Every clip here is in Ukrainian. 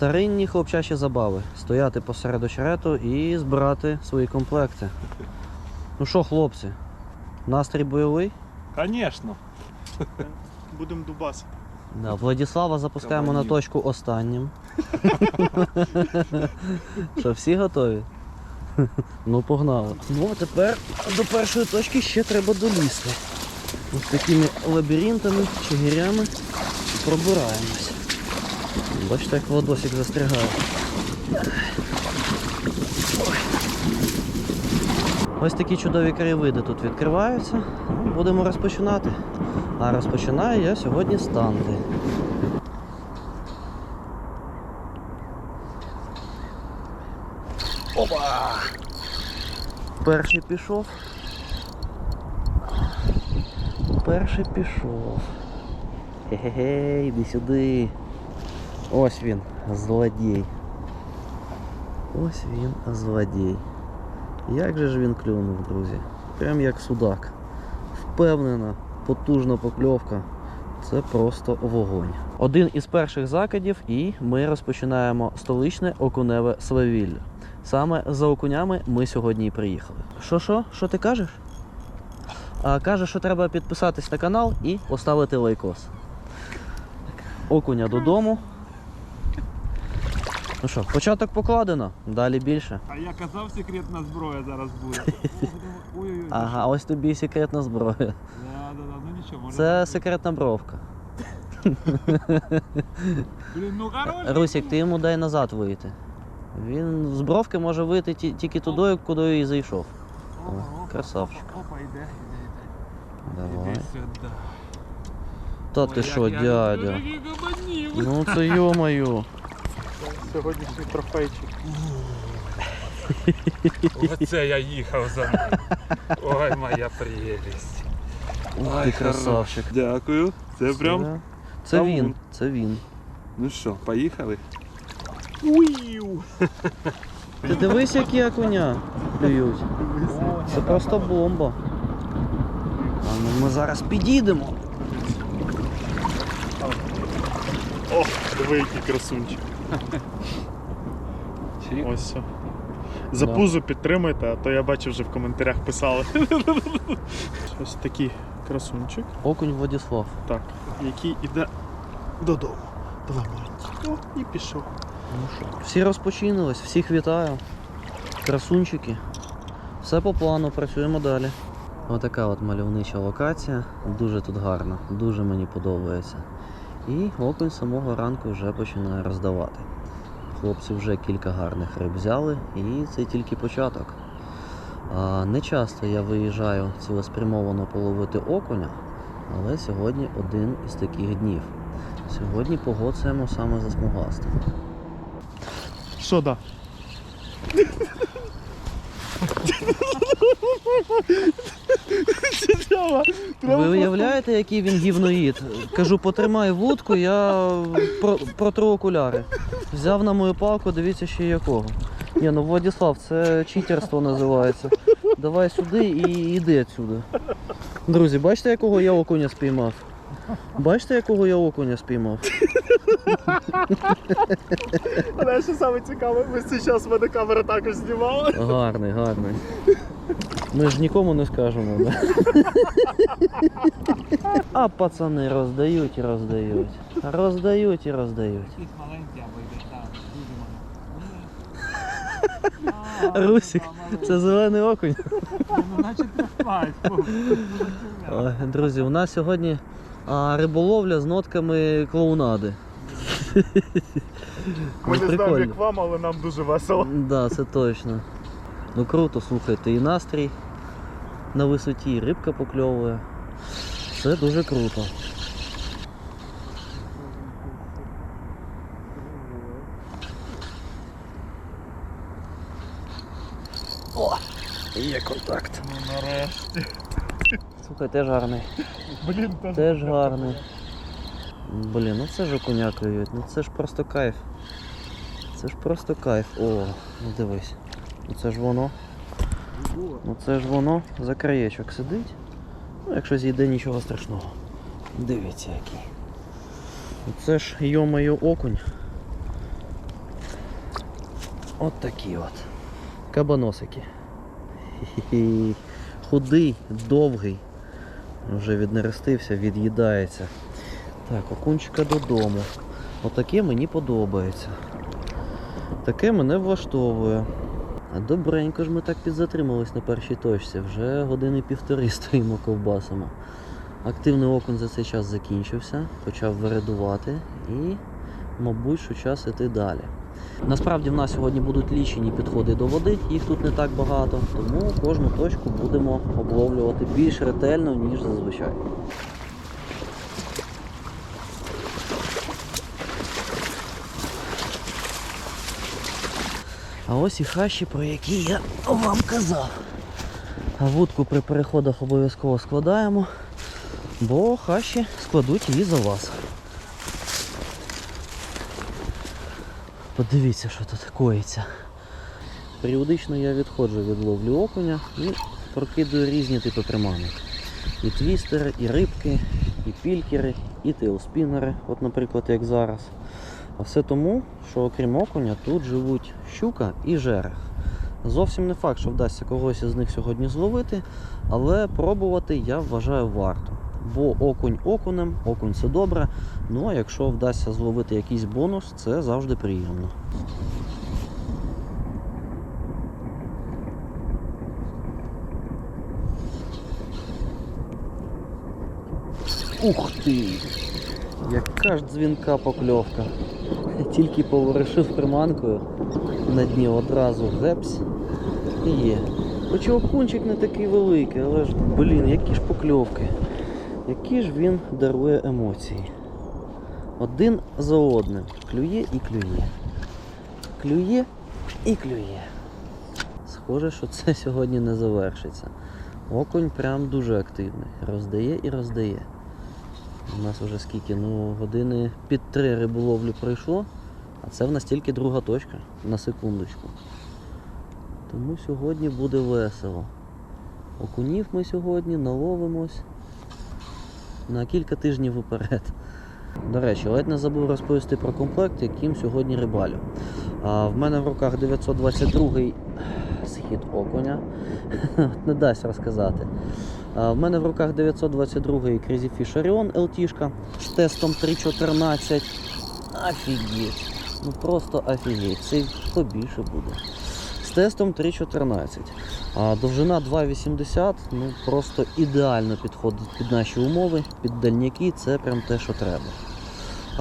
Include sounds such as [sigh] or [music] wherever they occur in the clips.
Старинні хлопчачі забави. Стояти посеред очерету і збирати свої комплекти. Ну що, хлопці, настрій бойовий? Конечно. Будемо дубасити. Да, Владіслава запускаємо на точку останнім. Що, всі готові? Ну, погнали. Ну, а тепер до першої точки ще треба долізти. Ось такими лабіринтами, чигирями пробираємось. Бачите, як водосик застрягає. Ось такі чудові краєвиди тут відкриваються. Ну, Будемо розпочинати. А розпочинаю я сьогодні з танди. Опа! Перший пішов. Перший пішов. Хе-хе-хе, іди сюди. Ось він, злодій. Ось він, злодій. Як же ж він клюнув, друзі? Прям як судак. Впевнена, потужна покльовка. Це просто вогонь. Один із перших закидів, і ми розпочинаємо столичне окуневе свавілля. Саме за окунями ми сьогодні і приїхали. Що що? Що ти кажеш? А, каже, що треба підписатись на канал і поставити лайкос. Окуня додому. Ну що, початок покладено, далі більше. А я казав, секретна зброя зараз буде. [laughs] Ой-ой-ой. Ага, ось тобі і секретна зброя. Да, да, да, ну нічого, може. Це бути. секретна бровка. Блін, ну хорош. Русік, ти йому дай назад вийти. Він з бровки може вийти ті- тільки туди, куди і зайшов. О, красавчик. Опа, опа, іде, іде, іде. Давай. Іди сюди. Та ти що, дядя? Ну це [laughs] йо-моє. Сьогоднішній трофейчик. Оце я їхав за ним. Ой, моя прелість. Ух ти красавчик. Дякую. Це прям. Це, він, це він. Ну що, поїхали? Уїу! Ти дивись, які окуня клюють. Це просто бомба. А ну ми зараз підійдемо. О, диви, який красунчик. [laughs] Чи? Ось все. За Да. пузо підтримуйте, а то я бачив вже в коментарях писали. [laughs] Ось такий красунчик. Окунь Владислав. Так, який іде додому. Давай, маленький. О, і пішов. Ну що, всі розпочинились, всіх вітаю. Красунчики. Все по плану, працюємо далі. Отака от мальовнича локація. Дуже тут гарно, дуже мені подобається. І окунь самого ранку вже починає роздавати. Хлопці вже кілька гарних риб взяли, і це тільки початок. А, не часто я виїжджаю цілеспрямовано половити окуня, але сьогодні один із таких днів. Сьогодні погодцяємо саме за смугастим. Що да? [laughs] Ви уявляєте, який він гівноїд? Кажу, потримай вудку, я про, протру окуляри. Взяв на мою палку, дивіться ще якого. Ні, ну Владислав, це читерство називається. Давай сюди і йди отсюди. Друзі, бачите, якого я окуня спіймав? Бачите, якого я окуня спіймав? Але що саме цікаве, ми цей час мене камера також знімала. Гарний, гарний. Ми ж нікому не скажемо, да? [laughs] А пацани роздають і роздають. Роздають і роздають. Русик, це зелений окунь. Ну. Ой, Друзі, у нас сьогодні а, риболовля з нотками клоунади. Ми Ну, не знаємо, як вам, але нам дуже весело. Да, це точно. Ну круто, слухайте, і настрій на висоті, і рибка покльовує. Це дуже круто. О, є контакт. Ну нарешті. Слухай, теж гарний. Блін, та Теж гарний. Блін, ну це ж окуня клюють, ну це ж просто кайф. Це ж просто кайф. О, ну дивись. Ну це ж воно. Ну це ж воно за краєчок сидить. Ну, якщо зійде нічого страшного. Дивіться який. Ну, Це ж йо-моє окунь. От такі от. Кабаносики. Хі-хі. Худий, довгий. Вже віднерестився, від'їдається. Так, окунчика додому. Отаке мені подобається. Таке мене влаштовує. А Добренько ж ми так підзатримались на першій точці. Вже години півтори [laughs] стоїмо ковбасами. Активний окунь за цей час закінчився, почав вирадувати і, мабуть, що час іти далі. Насправді в нас сьогодні будуть лічені підходи до води, їх тут не так багато, тому кожну точку будемо обловлювати більш ретельно, ніж зазвичай. А ось і хащі, про які я вам казав. Вудку при переходах обов'язково складаємо, бо хащі складуть її за вас. Подивіться, що тут коїться. Періодично я відходжу від ловлі окуня і прокидую різні типи приманок. І твістери, і рибки, і пількери, і тейлспінери, от, наприклад, як зараз. А все тому, що окрім окуня тут живуть щука і жерех. Зовсім не факт, що вдасться когось із них сьогодні зловити, але пробувати я вважаю варто. Бо окунь окунем, окунь це добре. Ну а якщо вдасться зловити якийсь бонус, це завжди приємно. Ух ти! Яка ж дзвінка покльовка. Тільки поворушив приманкою на дні одразу гепс і є. Хоч і окунчик не такий великий, але ж, блін, які ж покльовки. Які ж він дарує емоції. Один за одним. Клює і клює. Клює і клює. Схоже, що це сьогодні не завершиться. Окунь прям дуже активний. Роздає і роздає. У нас вже скільки? Ну, години під три риболовлі пройшло, а це в нас тільки друга точка на секундочку. Тому сьогодні буде весело. Окунів ми сьогодні наловимось на кілька тижнів вперед. До речі, ледь не забув розповісти про комплект, яким сьогодні рибалю. А, в мене в руках 922 схід окуня. [laughs] Не дасть розказати. В мене в руках 922 Crazy Fish Orion LT з тестом 3.14. Офігеть. Ну просто офігеть. Це побільше буде. З тестом 3.14. А довжина 2.80 ну просто ідеально підходить під наші умови, під дальняки, це прям те, що треба.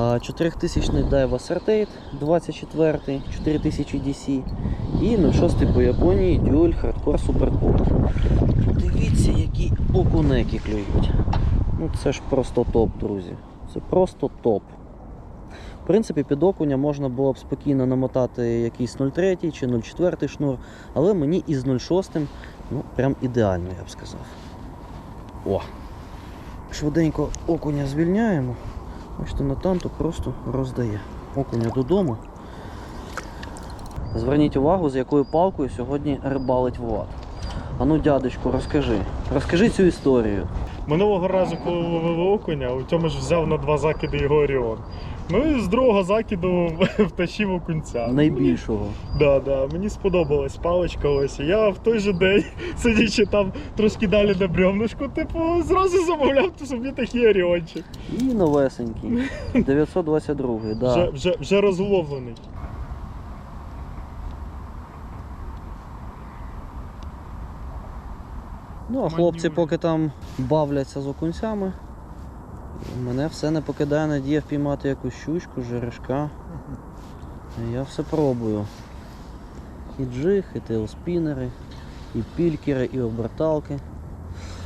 А, 4000 Daiwa Certate 24, 4000 DC і 06 по Японії Dual Hardcore Super Core. Дивіться, які окунеки клюють. Ну це ж просто топ, друзі. Це просто топ. В принципі, під окуня можна було б спокійно намотати якийсь 0,3 чи 0,4 шнур, але мені із 0,6 ну, прям ідеально, я б сказав. О! Швиденько окуня звільняємо. Бачите, натанту просто роздає. Окуня додому. Зверніть увагу, з якою палкою сьогодні рибалить Влад. А ну, дядечку, розкажи. Розкажи цю історію. Минулого разу, коли ловили окуня, у цьому ж взяв на два закиди його Оріон. Ну і з другого закиду [laughs] втащив окунця. Найбільшого. Да, да, мені сподобалась паличка ось. Я в той же день, [laughs] сидячи там трошки далі на бревнушку, типу, зразу замовляв собі такий оріончик. І новесенький. [laughs] 922, да. Вже, вже, вже розловлений. Ну, а хлопці поки там бавляться з окунцями, мене все не покидає надія впіймати якусь щучку, жерешка. Я все пробую. І джиг, і тейлспінери, і пількери, і оберталки.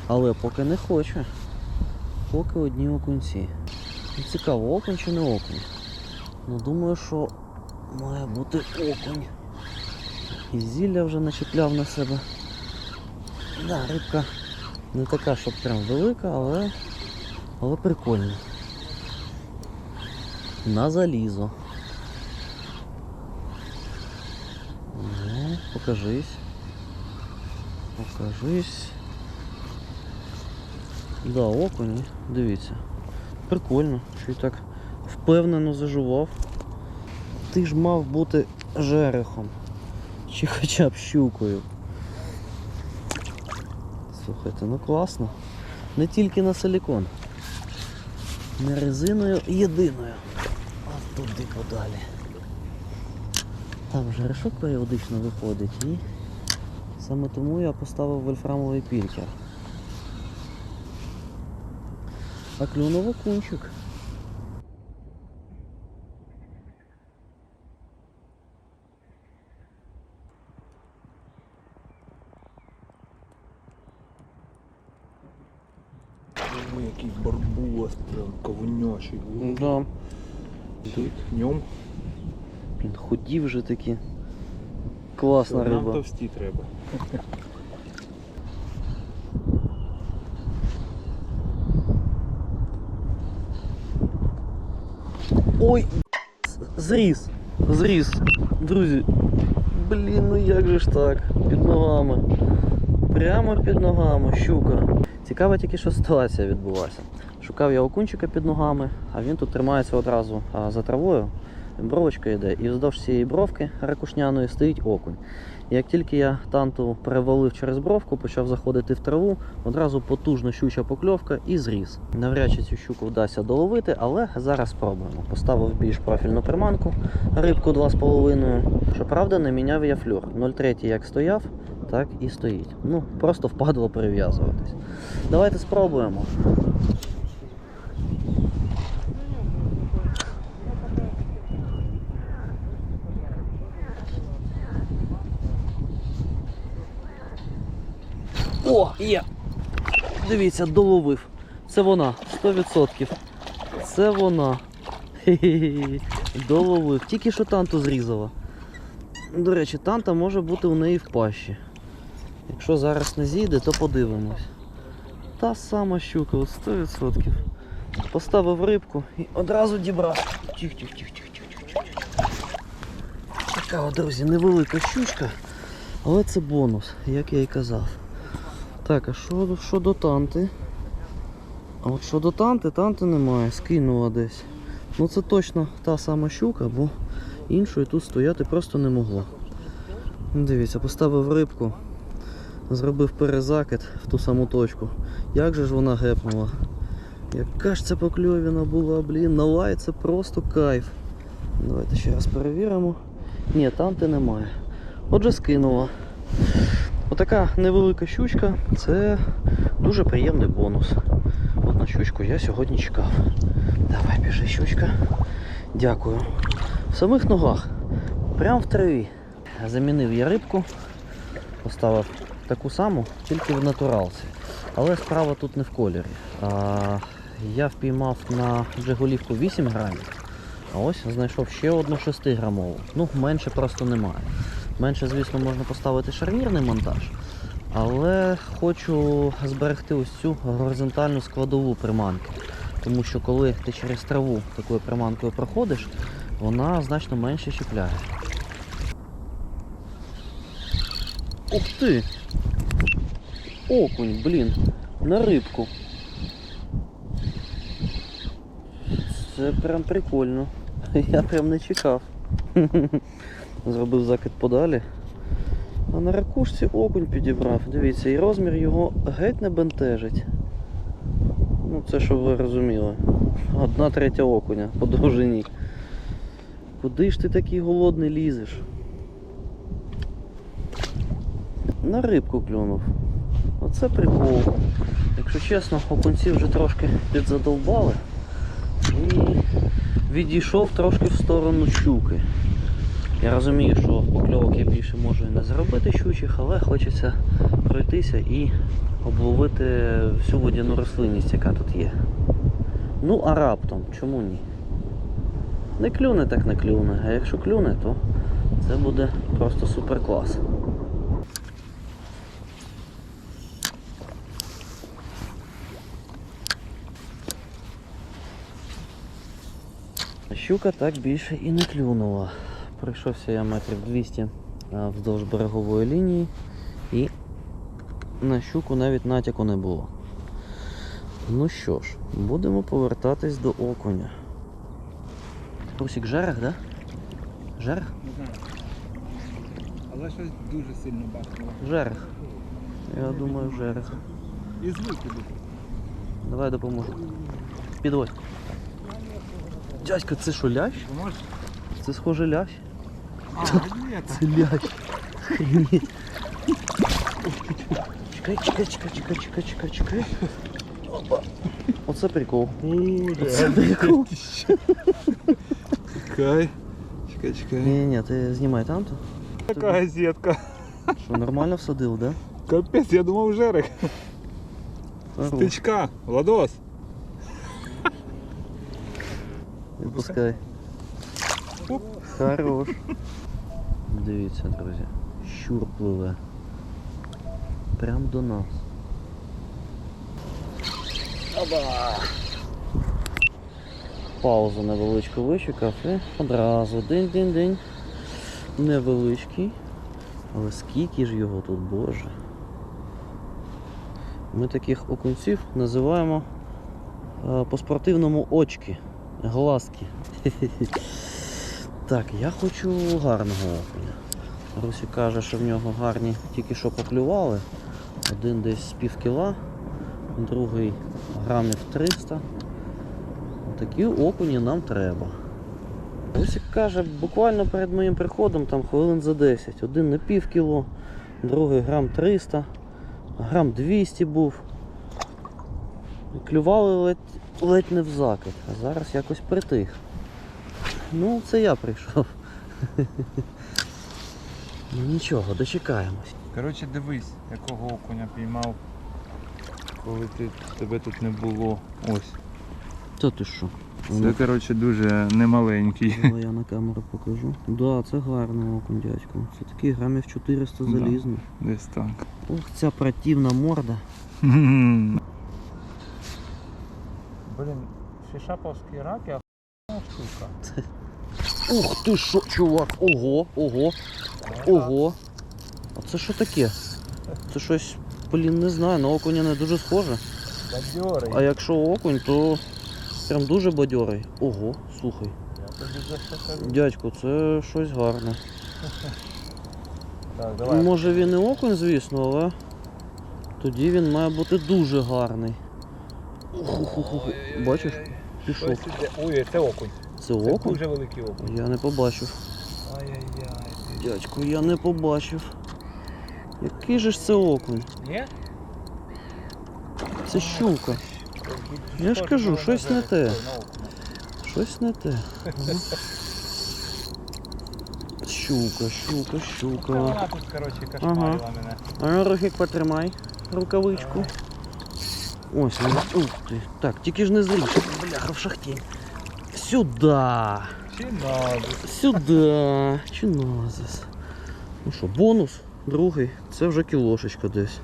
Але поки не хоче. Поки одні окунці. Цікаво, окунь чи не окунь? Ну думаю, що має бути окунь. І зілля вже начепляв на себе. Да, рибка не така, щоб прям велика, але, але прикольна. На залізо. Ну, покажись. Покажись. Да, окунь, дивіться. Прикольно, що й так впевнено зажував. Ти ж мав бути жерехом. Чи хоча б щукою. Слухайте, ну класно. Не тільки на силікон. Не резиною єдиною. А туди подалі. Там же решок періодично виходить і саме тому я поставив вольфрамовий пількер. А клюнув окунчик. Ой, який барбос, прям ковнячий. Да. Тут днем Блін, худі вже такі. Класна нам риба. товсті треба. Ой! Зріс! Зріс! Друзі! Блін, ну як же ж так? Під ногами. Прямо під ногами, щука. Цікава тільки, що ситуація відбулася. Шукав я окунчика під ногами, а він тут тримається одразу за травою. Бровочка йде, і вздовж цієї бровки ракушняної стоїть окунь. Як тільки я танту перевалив через бровку, почав заходити в траву, одразу потужна щуча покльовка і зріс. Навряд чи цю щуку вдасться доловити, але зараз спробуємо. Поставив більш профільну приманку, рибку 2,5. Щоправда, не міняв я флюр. 0,3 як стояв, так і стоїть. Ну, просто впадло прив'язуватись. Давайте спробуємо. О, є! Дивіться, доловив. Це вона, 100%. Це вона. [laughs] Доловив. Тільки що танту зрізала. До речі, танта може бути у неї в пащі. Якщо зараз не зійде, то подивимось. Та сама щука, от 100%. Поставив рибку і одразу дібрав. Тих, тих, тих, тих, тих. Така, друзі, невелика щучка, але це бонус, як я і казав. Так, а що, що до танти? А от що до танти, танти немає, скинула десь. Ну це точно та сама щука, бо іншої тут стояти просто не могло. Ну, Дивіться, поставив рибку, зробив перезакид в ту саму точку. Як же ж вона гепнула? Яка ж це покльовіна була, блін, на лай це просто кайф. Давайте ще раз перевіримо. Ні, танти немає. Отже, скинула. Отака невелика щучка це дуже приємний бонус. От на щучку я сьогодні чекав. Давай, біжи, щучка. Дякую. В самих ногах, прямо в траві. Замінив я рибку, поставив таку саму, тільки в натуралці. Але справа тут не в кольорі. А, я впіймав на джигулівку 8 грамів, а ось знайшов ще одну 6 грамову. Ну, менше просто немає. Менше, звісно, можна поставити шарнірний монтаж, але хочу зберегти ось цю горизонтальну складову приманки. Тому що коли ти через траву такою приманкою проходиш, вона значно менше чіпляє. Ух ти! Окунь, блін, на рибку. Це прям прикольно. [laughs] Я прям не чекав. [laughs] Зробив закид подалі. А на ракушці окунь підібрав. Дивіться, і розмір його геть не бентежить. Ну, це щоб ви розуміли. Одна третя окуня по довжині. Куди ж ти такий голодний лізеш? На рибку клюнув. Оце прикол. Якщо чесно, окунці вже трошки підзадовбали. І відійшов трошки в сторону щуки. Я розумію, що покльовок я більше можу і не зробити щучих, але хочеться пройтися і обловити всю водяну рослинність, яка тут є. Ну, а раптом, чому ні? Не клюне, так не клюне, а якщо клюне, то це буде просто супер клас. Щука так більше і не клюнула. Пройшовся я метрів 200 вздовж берегової лінії і на щуку навіть натяку не було. Ну що ж, будемо повертатись до окуня. Русик жерех, да? Жерех? Але Але щось дуже сильно бахнуло. Жерех. Я думаю, жерех. І звуки дуже. Давай допоможу. Підводь. Дядька, це що лящ? Поможеш? Це схоже лящ? А, ні, Це лящ. Охренеть. Чекай, чекай, чекай, чекай, чекай, чекай, чекай. Опа. Оце прикол. Оце прикол. Чекай. Чекай, чекай. Ні-ні, ти знімай там то. Така газетка. Що, нормально всадив, да? Капець, я думав жерех. Хорош. Стичка, Владос. Відпускай. Хорош. [laughs] Дивіться, друзі. Щур пливе. Прям до нас. Оба! Паузу невеличку вичекав і одразу день-день-день. Невеличкий. Але скільки ж його тут, боже. Ми таких окунців називаємо е, по-спортивному очки. Глазки. Так, я хочу гарного окуня. Русі каже, що в нього гарні тільки що поклювали. Один десь пів кіла, другий грамів 300. Такі окуні нам треба. Русік каже, буквально перед моїм приходом там хвилин за 10. Один на пів кіло, другий грам 300, грам 200 був. Клювали ледь, ледь не в закид, а зараз якось притих. Ну, це я прийшов. Ну нічого, дочекаємось. Коротше, дивись, якого окуня піймав, коли ти, тебе тут не було. Ось. Та ти що? Це, коротше, дуже немаленький. Ну, я на камеру покажу. Да, це гарний окунь, дядько. Це такий грамів 400 Да. Десь так. Ох, ця противна морда. [laughs] Блін, фішаповські раки, а штука. Ух ти що, чувак! Ого, ого, ого. А це що таке? Це щось, блін, не знаю, на окуня не дуже схоже. Бадьорий. А якщо окунь, то прям дуже бадьорий. Ого, слухай. Я тобі за що кажу. Дядько, це щось гарне. Так, давай. Може він і окунь, звісно, але тоді він має бути дуже гарний. Бачиш? Пішов. Ось іде. Ой, це окунь. Це Це окунь? дуже великий окунь. Я не побачив. Ай-яй-яй. Дядько, я не побачив. Який же ж це окунь? Ні? Це щука. Я ж кажу, щось не те. Щось не те. Щука, щука, щука. Вона тут, коротше, кошмарила мене. А ну, Рухік, потримай рукавичку. Ось вона. Ух ти. Так, тільки ж не зріж. Бляха в шахті. Сюда. Чи? Сюда. Чиназис. Ну що, бонус, другий. Це вже кілошечка десь.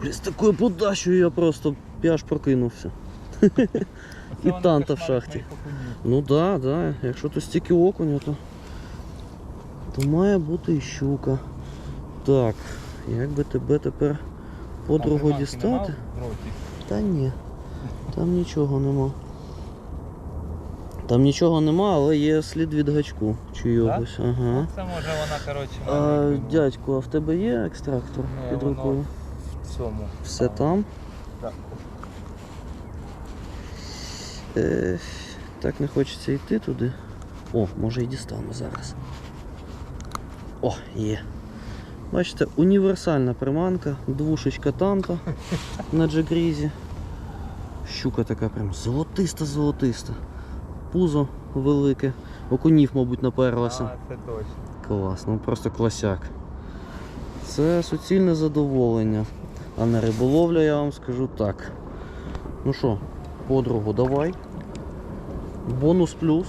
Блін, з такою подачею я просто я аж прокинувся. [laughs] І танта в шахті. Ну да, да. Якщо тут стільки окуня, то, то має бути і щука. Так, як би тебе тепер подругу дістати? Та ні. Там нічого нема. Там нічого нема, але є слід від гачку чийогось. Ага. Це може вона, коротше, А, мене дядько, а в тебе є екстрактор Ні, під воно- рукою? в цьому. Все там? Так. Е, так не хочеться йти туди. О, може і дістану зараз. О, є. Бачите, універсальна приманка, двушечка танта [laughs] на джегрізі. Щука така прям золотиста-золотиста. Пузо велике. Окунів, мабуть, наперлася. А, це точно. Клас, ну просто класяк. Це суцільне задоволення. А не риболовля, я вам скажу так. Ну що, подругу, давай. Бонус плюс.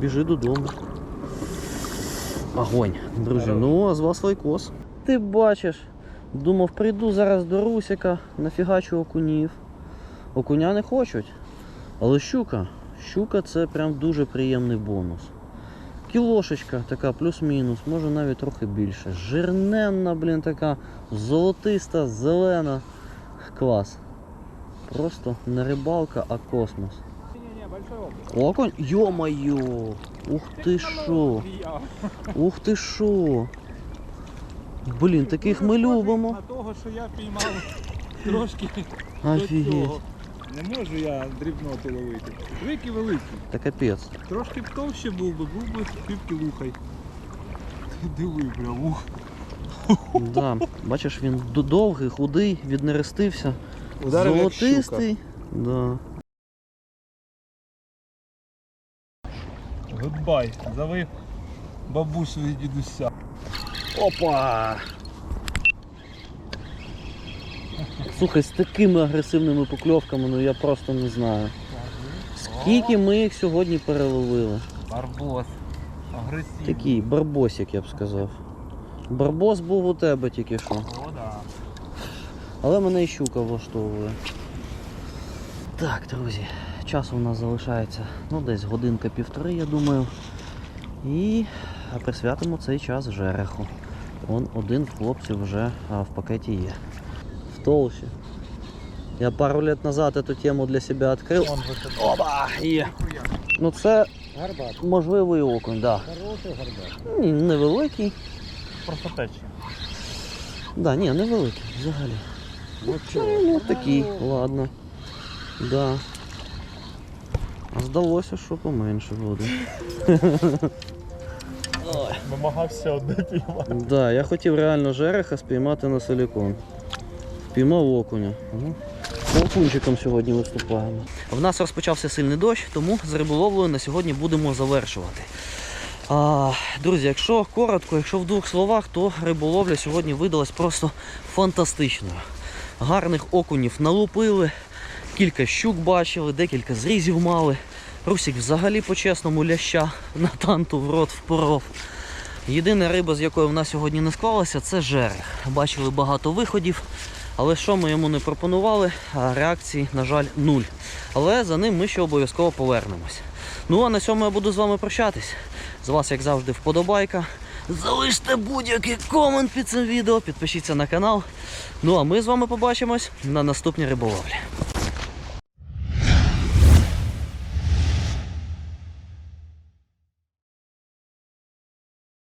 Біжи додому. Огонь, друзі. Ну, а з вас лайкос. Ти бачиш. Думав, прийду зараз до Русіка, нафігачу окунів. Окуня не хочуть. Але щука. Щука це прям дуже приємний бонус. Кілошечка така, плюс-мінус, може навіть трохи більше. Жирненна, блін, така золотиста, зелена. Клас. Просто не рибалка, а космос. Окунь? Йо-моє! Ух ти шо! Ух ти шо! Блін, таких ми любимо. Того, що я піймав трошки Офігеть. Не можу я дрібноти ловити. Великий великий. Та капець. Трошки б товще був би, був би півкілухай. Ти диви, прям ух. Да. Бачиш, він довгий, худий, віднерестився. Ударив як. Золотистий. Да. Гудбай. Зови бабусю і дідуся. Опа! Слухай, з такими агресивними покльовками, ну я просто не знаю. Скільки ми їх сьогодні переловили? Барбос. Агресивний. Такий барбосик, я б сказав. Барбос був у тебе тільки що. О, да. Але мене і щука влаштовує. Так, друзі, часу у нас залишається ну, десь годинка-півтори, я думаю. І присвятимо цей час жереху. Он один хлопців вже в пакеті є. В толщі. Я пару лет назад эту тему для себя открыл. Опа! Є. Ну це Гарбат. можливий окунь, так. Хороший гарбат. Ні, невеликий. Просто тече. Да, ні, невеликий взагалі. Ну Ну, ну такий, ладно. Да. А здалося, що поменше буде. Намагався одне піймати. Да, я хотів реально жереха спіймати на силікон. Впіймав окуня. Окунчиком сьогодні виступаємо. В нас розпочався сильний дощ, тому з риболовлею на сьогодні будемо завершувати. А, друзі, якщо коротко, якщо в двох словах, то риболовля сьогодні видалась просто фантастичною. Гарних окунів налупили, кілька щук бачили, декілька зрізів мали. Русик взагалі по-чесному ляща на танту в рот впоров. Єдина риба, з якою в нас сьогодні не склалася, це жерех. Бачили багато виходів, але що ми йому не пропонували, реакції, на жаль, нуль. Але за ним ми ще обов'язково повернемось. Ну а на цьому я буду з вами прощатись. З вас, як завжди, вподобайка. Залиште будь-який комент під цим відео, підпишіться на канал. Ну а ми з вами побачимось на наступній риболовлі.